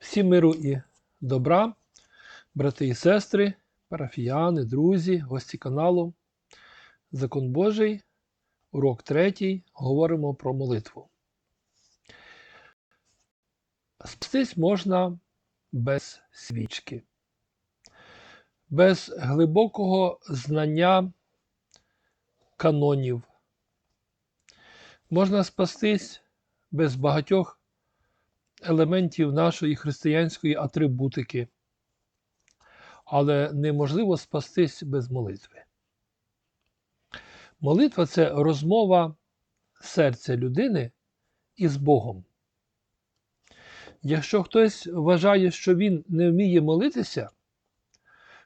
Всім миру і добра, брати і сестри, парафіяни, друзі, гості каналу. Закон Божий, урок третій. Говоримо про молитву. Спастись можна без свічки, без глибокого знання канонів. Можна спастись без багатьох елементів нашої християнської атрибутики, але неможливо спастись без молитви. Молитва це розмова серця людини із Богом. Якщо хтось вважає, що він не вміє молитися,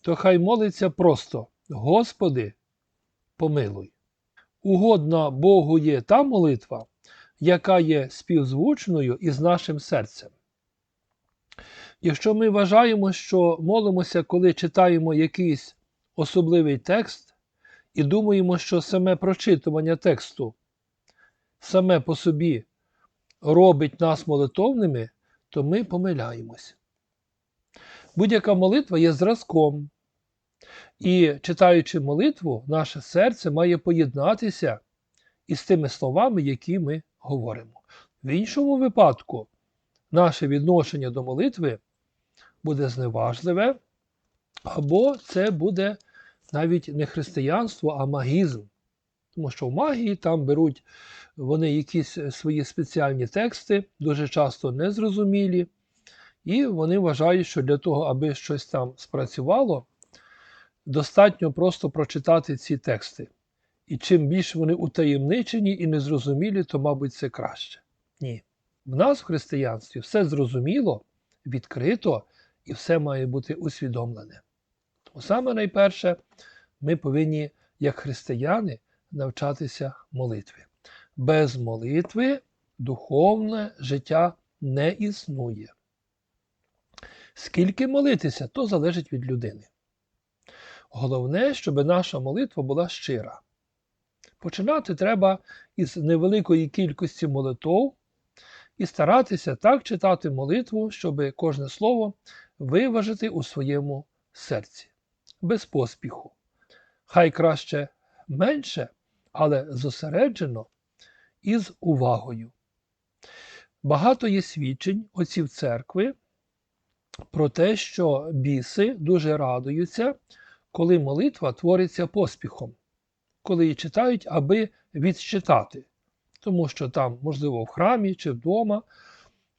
то хай молиться просто: Господи, помилуй. Угодна Богу є та молитва, яка є співзвучною із нашим серцем. Якщо ми вважаємо, що молимося, коли читаємо якийсь особливий текст, і думаємо, що саме прочитування тексту саме по собі робить нас молитовними, то ми помиляємось. Будь-яка молитва є зразком. І читаючи молитву, наше серце має поєднатися із тими словами, які ми говоримо. В іншому випадку, наше відношення до молитви буде зневажливе, або це буде навіть не християнство, а магізм. Тому що в магії там беруть вони якісь свої спеціальні тексти, дуже часто незрозумілі, і вони вважають, що для того, аби щось там спрацювало, достатньо просто прочитати ці тексти. І чим більше вони утаємничені і незрозумілі, то, мабуть, це краще. Ні. В нас в християнстві все зрозуміло, відкрито і все має бути усвідомлене. Тому саме найперше, ми повинні, як християни, навчатися молитві. Без молитви духовне життя не існує. Скільки молитися, то залежить від людини. Головне, щоб наша молитва була щира. Починати треба із невеликої кількості молитов і старатися так читати молитву, щоб кожне слово виважити у своєму серці, без поспіху. Хай краще менше, але зосереджено і з увагою. Багато є свідчень отців церкви про те, що біси дуже радуються, коли молитва твориться поспіхом коли її читають, аби відчитати. Тому що там, можливо, в храмі чи вдома,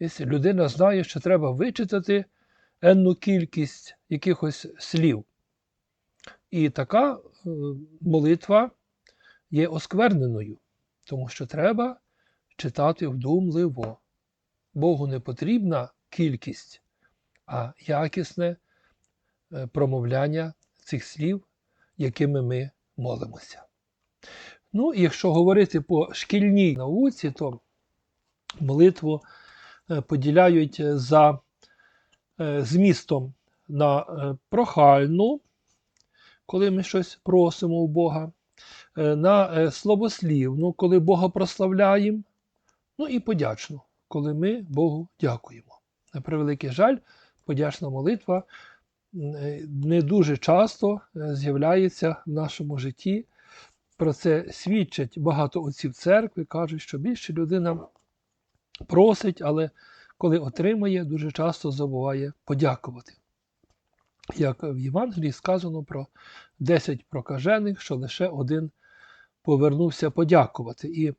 якщо людина знає, що треба вичитати енну кількість якихось слів. І така е, молитва є оскверненою, тому що треба читати вдумливо. Богу не потрібна кількість, а якісне е, промовляння цих слів, якими ми молимося. Ну, і якщо говорити по шкільній науці, то молитву е, поділяють за е, змістом на е, прохальну, коли ми щось просимо у Бога, на славослівну, коли Бога прославляємо, ну і подячну, коли ми Богу дякуємо. На превеликий жаль, подячна молитва не дуже часто з'являється в нашому житті. Про це свідчать багато отців церкви, кажуть, що більше людина просить, але коли отримує, дуже часто забуває подякувати. Як в Євангелії сказано про 10 прокажених, що лише один повернувся подякувати. І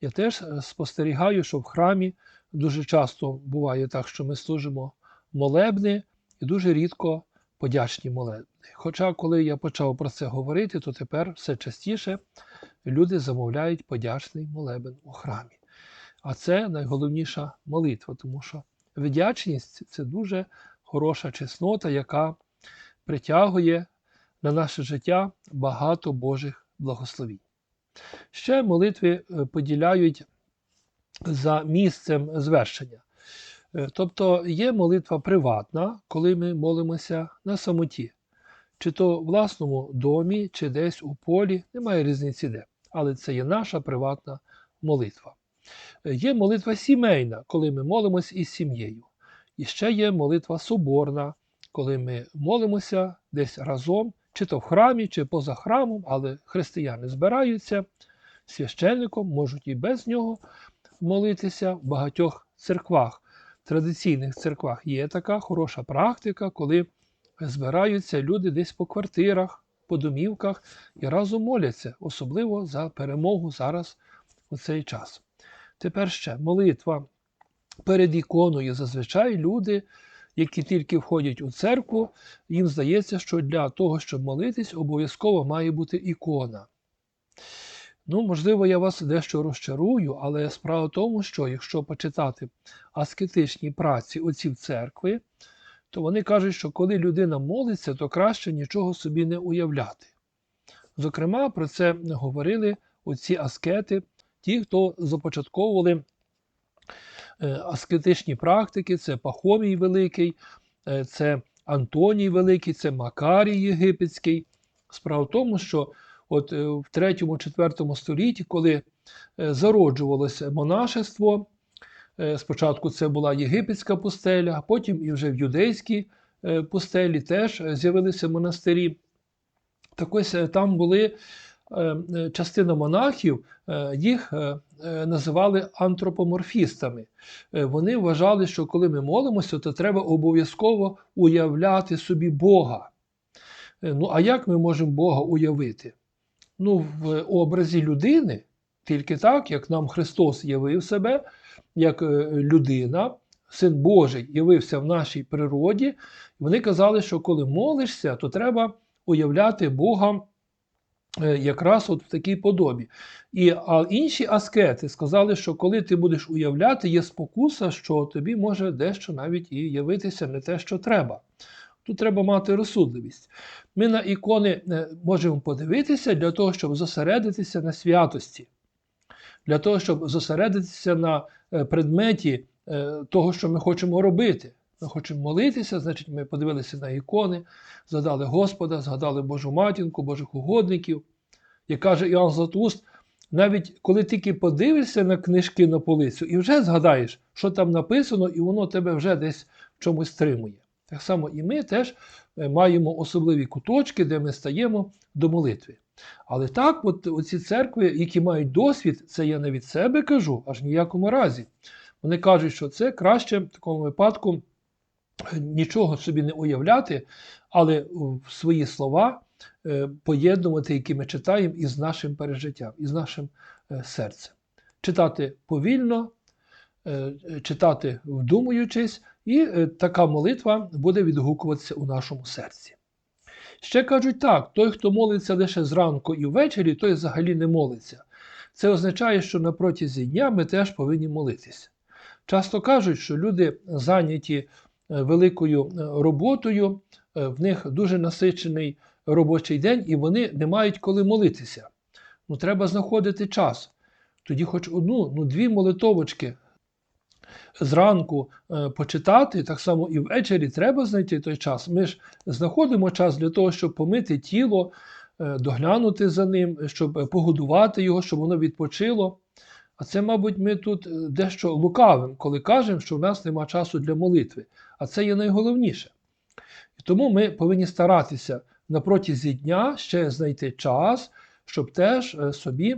я теж спостерігаю, що в храмі дуже часто буває так, що ми служимо молебни і дуже рідко подячні молебни. Хоча, коли я почав про це говорити, то тепер все частіше люди замовляють подячний молебен у храмі. А це найголовніша молитва, тому що вдячність це дуже хороша чеснота, яка притягує на наше життя багато Божих благословінь. Ще молитви е, поділяють за місцем звершення. Е, тобто є молитва приватна, коли ми молимося на самоті, чи то в власному домі, чи десь у полі, немає різниці де. Але це є наша приватна молитва. Е, є молитва сімейна, коли ми молимося із сім'єю. І ще є молитва соборна, коли ми молимося десь разом, чи то в храмі, чи поза храмом, але християни збираються священником, можуть і без нього молитися в багатьох церквах. Традиційних церквах є така хороша практика, коли збираються люди десь по квартирах, по домівках і разом моляться, особливо за перемогу зараз у цей час. Тепер ще молитва перед іконою. Зазвичай люди, які тільки входять у церкву, їм здається, що для того, щоб молитись, обов'язково має бути ікона. Ну, можливо, я вас дещо розчарую, але справа в тому, що якщо почитати аскетичні праці отців церкви, то вони кажуть, що коли людина молиться, то краще нічого собі не уявляти. Зокрема, про це говорили оці аскети, ті, хто започатковували е, аскетичні практики, це Пахомій Великий, е, це Антоній Великий, це Макарій Єгипетський. Справа в тому, що от е, в 3-4 столітті, коли зароджувалося монашество, спочатку це була єгипетська пустеля, а потім і вже в юдейській е, пустелі теж е, з'явилися монастирі. Так ось е, там були е, е, частина монахів, е, їх е, е, називали антропоморфістами. Е, Вони вважали, що коли ми молимося, то треба обов'язково уявляти собі Бога. Е, Ну, а як ми можемо Бога уявити? Ну, в образі людини, тільки так, як нам Христос явив себе, як е, людина, Син Божий явився в нашій природі. Вони казали, що коли молишся, то треба уявляти Бога е, якраз от в такій подобі. І, а інші аскети сказали, що коли ти будеш уявляти, є спокуса, що тобі може дещо навіть і явитися не те, що треба. Тут треба мати розсудливість. Ми на ікони е, можемо подивитися для того, щоб зосередитися на святості, для того, щоб зосередитися на е, предметі е, того, що ми хочемо робити. Ми хочемо молитися, значить, ми подивилися на ікони, згадали Господа, згадали Божу матінку, Божих угодників. Як каже Іоанн Златоуст, навіть коли тільки подивишся на книжки на полицю і вже згадаєш, що там написано, і воно тебе вже десь в чомусь стримує. Так само і ми теж е, маємо особливі куточки, де ми стаємо до молитви. Але так, от оці церкви, які мають досвід, це я не від себе кажу, аж ніякому разі. Вони кажуть, що це краще в такому випадку е, нічого собі не уявляти, але в свої слова е, поєднувати, які ми читаємо, із нашим пережиттям, із нашим е, серцем. Читати повільно, читати вдумуючись, і така молитва буде відгукуватися у нашому серці. Ще кажуть так: той, хто молиться лише зранку і ввечері, той взагалі не молиться. Це означає, що на протязі дня ми теж повинні молитися. Часто кажуть, що люди зайняті е, великою е, роботою, е, в них дуже насичений робочий день, і вони не мають коли молитися. Ну, треба знаходити час. Тоді хоч одну, ну дві молитовочки зранку е, почитати, так само і ввечері треба знайти той час. Ми ж знаходимо час для того, щоб помити тіло, е, доглянути за ним, щоб погодувати його, щоб воно відпочило. А це, мабуть, ми тут е, дещо лукавим, коли кажемо, що в нас нема часу для молитви. А це є найголовніше. І тому ми повинні старатися на протязі дня ще знайти час, щоб теж собі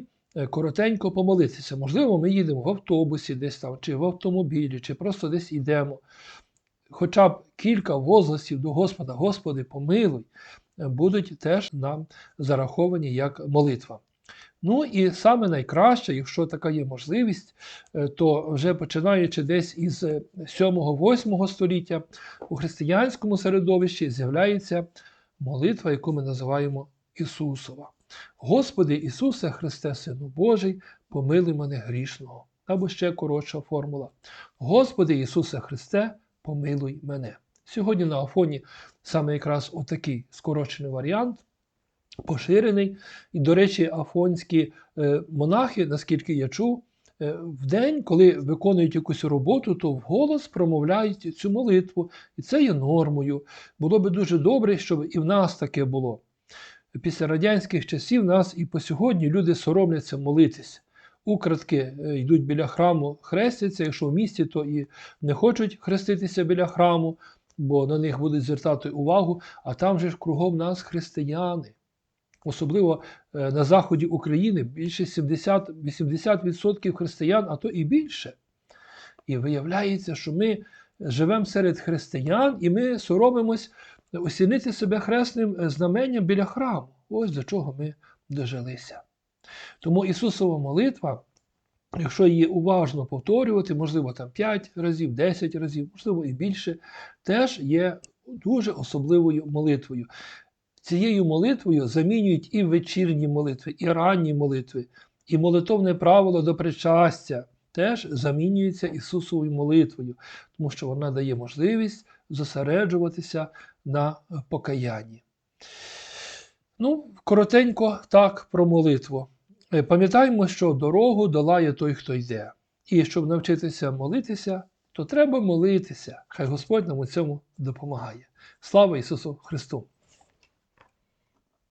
коротенько помолитися. Можливо, ми їдемо в автобусі десь там, чи в автомобілі, чи просто десь йдемо. Хоча б кілька возгласів до Господа, Господи, помилуй, е, будуть теж нам зараховані як молитва. Ну і саме найкраще, якщо така є можливість, е, то вже починаючи десь із 7-8 століття у християнському середовищі з'являється молитва, яку ми називаємо Ісусова. Господи Ісусе Христе, Сину Божий, помилуй мене грішного. Або ще коротша формула. Господи Ісусе Христе, помилуй мене. Сьогодні на Афоні саме якраз отакий скорочений варіант, поширений. І, до речі, афонські е, монахи, наскільки я чув, е, в день, коли виконують якусь роботу, то вголос промовляють цю молитву. І це є нормою. Було би дуже добре, щоб і в нас таке було. Після радянських часів нас і по сьогодні люди соромляться молитись. Украдки е, йдуть біля храму, хрестяться, якщо в місті, то і не хочуть хреститися біля храму, бо на них будуть звертати увагу, а там же ж кругом нас християни. Особливо е, на заході України більше 70-80% християн, а то і більше. І виявляється, що ми живемо серед християн, і ми соромимось осінити себе хресним е, знаменням біля храму. Ось до чого ми дожилися. Тому Ісусова молитва, якщо її уважно повторювати, можливо, там 5 разів, 10 разів, можливо, і більше, теж є дуже особливою молитвою. Цією молитвою замінюють і вечірні молитви, і ранні молитви, і молитовне правило до причастя теж замінюється Ісусовою молитвою, тому що вона дає можливість зосереджуватися на покаянні. Ну, коротенько так про молитву. Е, Пам'ятаємо, що дорогу долає той, хто йде. І щоб навчитися молитися, то треба молитися. Хай Господь нам у цьому допомагає. Слава Ісусу Христу!